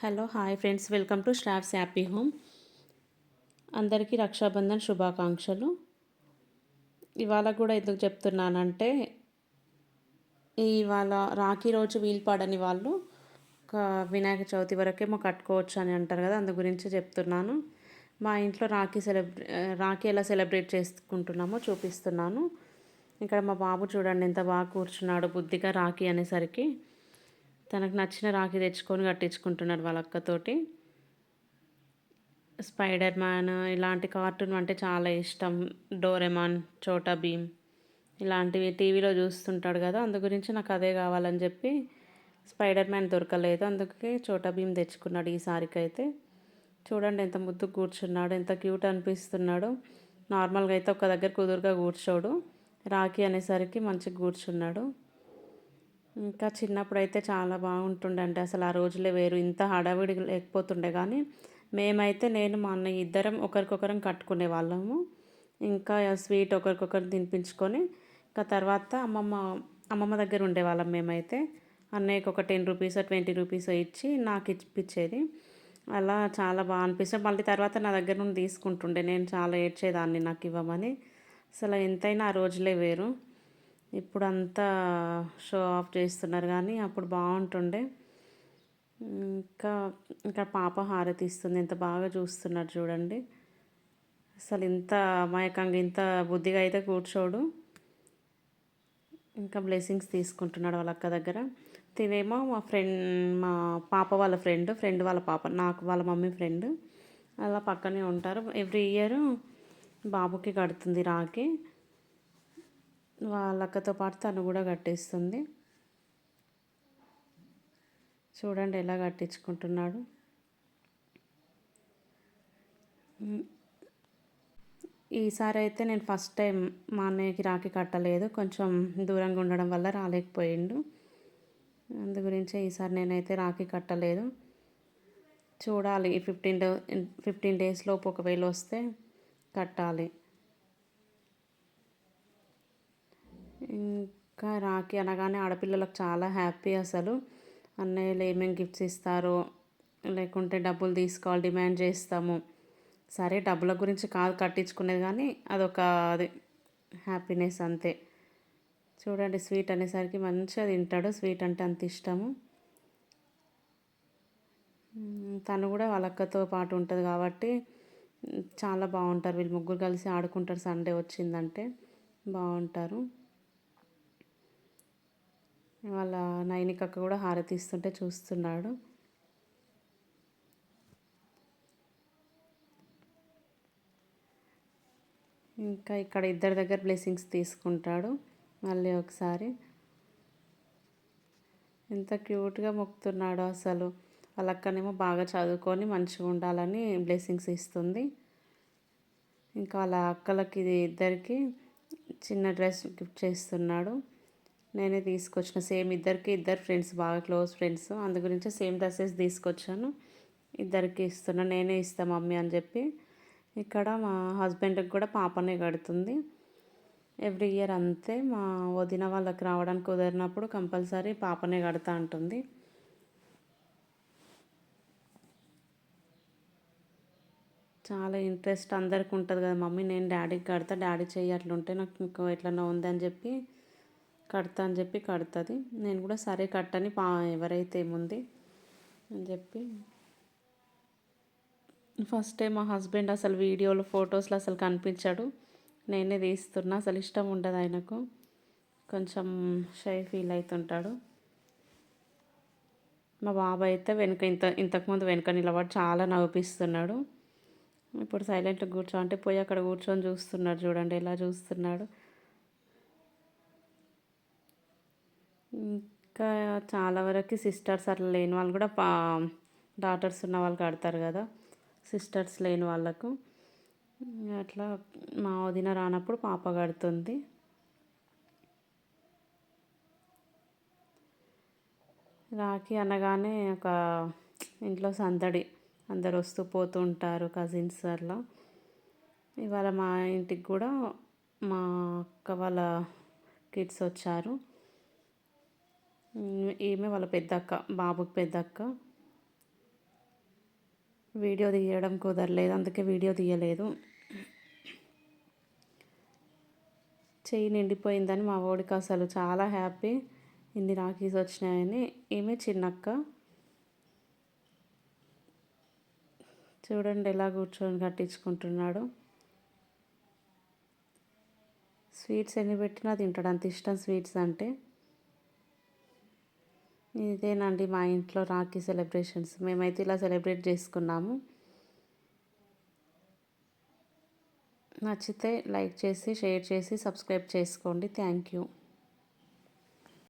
Hello hi friends. Welcome to staffs happy home. అందరికీ రక్షాబంధన్ శుభాకాంక్షలు. ఇవాళ కూడా ఎందుకు చెప్తున్నానంటే ఇవాళ రాఖీ రోజు వీలు పడని వాళ్ళు ఒక వినాయక చవితి వరకేమో కట్టుకోవచ్చు అని అంటారు కదా అందు గురించి చెప్తున్నాను. మా ఇంట్లో రాఖీ సెలబ్రే రాఖీ ఎలా సెలబ్రేట్ చేసుకుంటున్నామో చూపిస్తున్నాను. ఇక్కడ మా బాబు చూడండి ఎంత బాగా కూర్చున్నాడు బుద్ధిగా రాఖీ అనేసరికి. తనకు నచ్చిన రాఖీ తెచ్చుకొని కట్టించుకుంటున్నాడు వాళ్ళ అక్కతోటి స్పైడర్ మ్యాన్ ఇలాంటి కార్టూన్ అంటే చాలా ఇష్టం. డోరెమాన్ చోటా భీమ్ ఇలాంటివి టీవీలో చూస్తుంటాడు కదా అందు గురించి నాకు అదే కావాలని చెప్పి స్పైడర్ మ్యాన్ దొరకలేదు. అందుకే చోటా భీమ్ తెచ్చుకున్నాడు ఈసారికైతే చూడండి ఎంత ముద్దు కూర్చున్నాడు ఎంత క్యూట్ అనిపిస్తున్నాడు. నార్మల్గా అయితే ఒక దగ్గర కుదురుగా కూర్చోడు. రాఖీ అనేసరికి మంచిగా కూర్చున్నాడు. ఇంకా చిన్నప్పుడు అయితే చాలా బాగుంటుండే అంటే అసలు ఆ రోజులే వేరు. ఇంత హడావిడి లేకపోతుండే కానీ మేమైతే నేను మా అన్నయ్య ఇద్దరం ఒకరికొకరం కట్టుకునే వాళ్ళము. ఇంకా స్వీట్ ఒకరికొకరు తినిపించుకొని ఇంకా తర్వాత అమ్మమ్మ అమ్మమ్మ దగ్గర ఉండేవాళ్ళం మేమైతే. అన్నయ్యకి ఒక టెన్ రూపీస్ ట్వంటీ రూపీస్ ఇచ్చి నాకు ఇప్పించేది. అలా చాలా బాగా అనిపిస్తుంది. మళ్ళీ తర్వాత నా దగ్గర నుండి తీసుకుంటుండే. నేను చాలా ఏడ్చేదాన్ని నాకు ఇవ్వమని. అసలు ఎంతైనా ఆ రోజులే వేరు. ఇప్పుడు అంతా షో ఆఫ్ చేస్తున్నారు కానీ అప్పుడు బాగుంటుండే. ఇంకా ఇంకా పాప హారతి ఇస్తుంది. ఎంత బాగా చూస్తున్నారు చూడండి. అసలు ఇంత అమాయకంగా ఇంత బుద్ధిగా అయితే కూర్చోడు. ఇంకా బ్లెస్సింగ్స్ తీసుకుంటున్నాడు వాళ్ళ అక్క దగ్గర. తినేమో మా ఫ్రెండ్ మా పాప వాళ్ళ ఫ్రెండ్ ఫ్రెండ్ వాళ్ళ పాప నాకు వాళ్ళ మమ్మీ ఫ్రెండ్ అలా పక్కనే ఉంటారు. ఎవ్రీ ఇయర్ బాబుకి కడుతుంది రాకి వాళ్ళ అక్కతో పాటు తను కూడా కట్టేస్తుంది. చూడండి ఎలా కట్టించుకుంటున్నాడు. ఈసారి అయితే నేను ఫస్ట్ టైం మా అన్నయ్యకి రాఖీ కట్టలేదు. కొంచెం దూరంగా ఉండడం వల్ల రాలేకపోయిండు. అందు గురించే ఈసారి నేనైతే రాఖీ కట్టలేదు. చూడాలి ఫిఫ్టీన్ డే ఫిఫ్టీన్ డేస్ లోపు ఒకవేళ వస్తే కట్టాలి. ఇంకా రాఖీ అనగానే ఆడపిల్లలకు చాలా హ్యాపీ అసలు. అన్నయ్యలు ఏమేమి గిఫ్ట్స్ ఇస్తారో లేకుంటే డబ్బులు తీసుకోవాలి డిమాండ్ చేస్తాము. సరే డబ్బుల గురించి కాదు కట్టించుకునేది కానీ అదొక అది హ్యాపీనెస్ అంతే. చూడండి స్వీట్ అనేసరికి మంచిగా తింటాడు. స్వీట్ అంటే అంత ఇష్టము. తను కూడా వాళ్ళక్కతో పాటు ఉంటుంది కాబట్టి చాలా బాగుంటారు. వీళ్ళు ముగ్గురు కలిసి ఆడుకుంటారు. సండే వచ్చిందంటే బాగుంటారు. వాళ్ళ నైనికక్క కూడా హారతి ఇస్తుంటే చూస్తున్నాడు. ఇంకా ఇక్కడ ఇద్దరి దగ్గర బ్లెస్సింగ్స్ తీసుకుంటాడు మళ్ళీ ఒకసారి. ఎంత క్యూట్గా మొక్కుతున్నాడు అసలు. వాళ్ళ అక్కనేమో బాగా చదువుకొని మంచిగా ఉండాలని బ్లెస్సింగ్స్ ఇస్తుంది. ఇంకా వాళ్ళ అక్కలకి ఇద్దరికి చిన్న డ్రెస్ గిఫ్ట్ చేస్తున్నాడు. నేనే తీసుకొచ్చిన. సేమ్ ఇద్దరికి ఇద్దరు ఫ్రెండ్స్ బాగా క్లోజ్ ఫ్రెండ్స్. అందు గురించి సేమ్ డ్రెస్సెస్ తీసుకొచ్చాను. ఇద్దరికి ఇస్తున్నా నేనే ఇస్తా మమ్మీ అని చెప్పి. ఇక్కడ మా హస్బెండ్కి కూడా పాపనే కడుతుంది. ఎవ్రీ ఇయర్ అంతే. మా వదిన వాళ్ళకి రావడానికి కుదిరినప్పుడు కంపల్సరీ పాపనే కడతా ఉంటుంది చాలా ఇంట్రెస్ట్ అందరికి ఉంటుంది కదా మమ్మీ. నేను డాడీకి కడతా డాడీ చెయ్యి అట్లుంటే నాకు ఇంకో ఎట్లన్నా ఉందని చెప్పి కడతా అని చెప్పి కడుతుంది. నేను కూడా సరే కట్టని పా ఎవరైతే ఏముంది అని చెప్పి ఫస్ట్ టైం మా హస్బెండ్ అసలు వీడియోలో ఫొటోస్లో అసలు కనిపించాడు. నేనే తీస్తున్నా. అసలు ఇష్టం ఉండదు ఆయనకు. కొంచెం షై ఫీల్ అవుతుంటాడు మా బాబాయ్ అయితే వెనుక ఇంత ఇంతకుముందు వెనుక నిలబడి చాలా నవ్విస్తున్నాడు ఇప్పుడు సైలెంట్గా కూర్చో అంటే పోయి అక్కడ కూర్చొని చూస్తున్నాడు చూడండి ఎలా చూస్తున్నాడు. ఇంకా చాలా వరకు సిస్టర్స్ అట్లా లేని వాళ్ళు కూడా పా డాటర్స్ ఉన్న వాళ్ళు కడతారు కదా. సిస్టర్స్ లేని వాళ్ళకు. అట్లా మా వదిన రానప్పుడు పాప కడుతుంది. రాఖీ అనగానే ఒక ఇంట్లో సందడి. అందరు వస్తూ పోతూ ఉంటారు కజిన్స్ అట్లా. ఇవాళ మా ఇంటికి కూడా మా అక్క వాళ్ళ కిడ్స్ వచ్చారు. ఈమె వాళ్ళ పెద్దక్క బాబుకి పెద్దక్క. వీడియో తీయడం కుదరలేదు అందుకే వీడియో తీయలేదు. చెయ్యి నిండిపోయిందని మా వాడికి అసలు చాలా హ్యాపీ. ఇన్ని రాఖీస్ వచ్చినాయని. ఈమె చిన్నక్క? చూడండి ఎలా కూర్చొని కట్టించుకుంటున్నాడు. స్వీట్స్ ఎన్ని పెట్టినా తింటాడు. అంత ఇష్టం స్వీట్స్ అంటే. ఇదేనండి మా ఇంట్లో రాఖీ సెలబ్రేషన్స్. మేమైతే ఇలా సెలబ్రేట్ చేసుకున్నాము. నచ్చితే లైక్ చేసి షేర్ చేసి సబ్స్క్రైబ్ చేసుకోండి. Thank you.